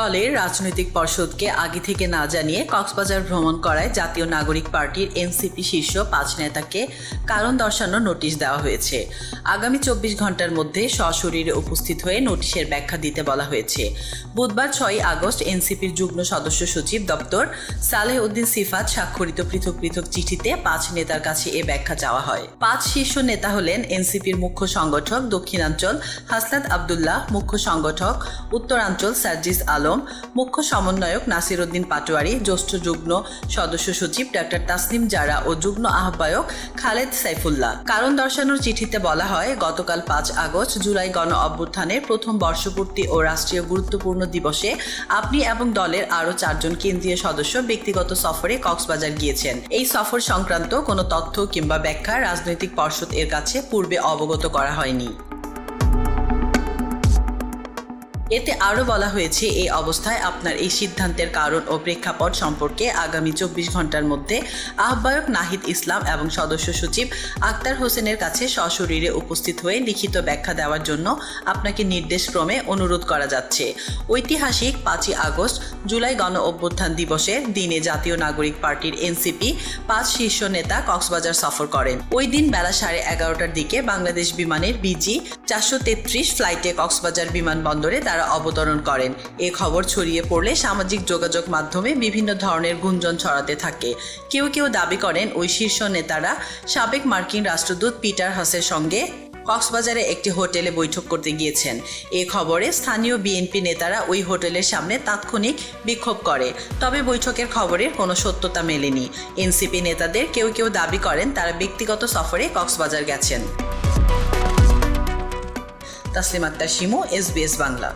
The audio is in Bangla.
দলের রাজনৈতিক পর্ষদকে আগে থেকে না জানিয়ে কক্সবাজার ভ্রমণ করায় জাতীয় নাগরিক পার্টির এনসিপি শীর্ষ পাঁচ নেতাকে কারণ দর্শানোর নোটিশ দেওয়া হয়েছে। আগামী চব্বিশ ঘণ্টার মধ্যে সশরীরে উপস্থিত হয়ে নোটিশের ব্যাখ্যা দিতে বলা হয়েছে। বুধবার ছয়ই আগস্ট এনসিপির যুগ্ম সদস্য সচিব দপ্তর সালেহ উদ্দিন সিফাত স্বাক্ষরিত পৃথক পৃথক চিঠিতে পাঁচ নেতার কাছে এ ব্যাখ্যা চাওয়া হয়। পাঁচ শীর্ষ নেতা হলেন এনসিপির মুখ্য সংগঠক দক্ষিণাঞ্চল হাসনাত আবদুল্লাহ, মুখ্য সংগঠক উত্তরাঞ্চল সার্জিস আলম মুখ্য সমন্বয়ক নাসির উদ্দিন পাটোয়ারি, জ্যেষ্ঠ যুগ্ম সদস্য সচিব ডাক্তার তাসনিম জারা ও যুগ্ম আহ্বায়ক খালেদ সাইফুল্লাহ। কারণ দর্শানোর চিঠিতে বলা হয়, গতকাল পাঁচ আগস্ট জুলাই গণ অভ্যুত্থানের প্রথম বর্ষপূর্তি ও রাষ্ট্রীয় গুরুত্বপূর্ণ দিবসে আপনি এবং দলের আরও চারজন কেন্দ্রীয় সদস্য ব্যক্তিগত সফরে কক্সবাজার গিয়েছেন। এই সফর সংক্রান্ত কোনো তথ্য কিংবা ব্যাখ্যা রাজনৈতিক পর্ষদ এর কাছে পূর্বে অবগত করা হয়নি। এতে আরও বলা হয়েছে এই অবস্থায় আপনার এই সিদ্ধান্তের কারণ ও প্রেক্ষাপট সম্পর্কে আগামী চব্বিশ ঘণ্টার মধ্যে আহ্বায়ক নাহিদ ইসলাম এবং সদস্য সচিব আক্তার হোসেনের কাছে সশরীরে উপস্থিত হয়ে লিখিত ব্যাখ্যা দেওয়ার জন্য আপনাকে নির্দেশক্রমে অনুরোধ করা যাচ্ছে। ঐতিহাসিক পাঁচই আগস্ট, জুলাই গণ অভ্যুত্থান দিবসের দিনে জাতীয় নাগরিক পার্টির এনসিপি পাঁচ শীর্ষ নেতা কক্সবাজার সফর করেন। ওই দিন বেলা সাড়ে এগারোটার দিকে বাংলাদেশ বিমানের বিজি চারশো তেত্রিশ ফ্লাইটে কক্সবাজার বিমানবন্দরে তারা অবতরণ করেন। এ খবর ছড়িয়ে পড়লে সামাজিক যোগাযোগ মাধ্যমে বিভিন্ন ধরনের গুঞ্জন ছড়াতে থাকে। কেউ কেউ দাবি করেন, ওই শীর্ষ নেতারা সাবেক মার্কিন রাষ্ট্রদূত পিটার হাসের সঙ্গে কক্সবাজারে একটি হোটেলে বৈঠক করতে গিয়েছেন। এ খবরে স্থানীয় বিএনপি নেতারা ওই হোটেলের সামনে তাৎক্ষণিক বিক্ষোভ করে। তবে বৈঠকের খবরের কোনো সত্যতা মেলেনি। এনসিপি নেতাদের কেউ কেউ দাবি করেন, তারা ব্যক্তিগত সফরে কক্সবাজার গেছেন। তাসলিম আক্তার শিমু এসবিএস বাংলা।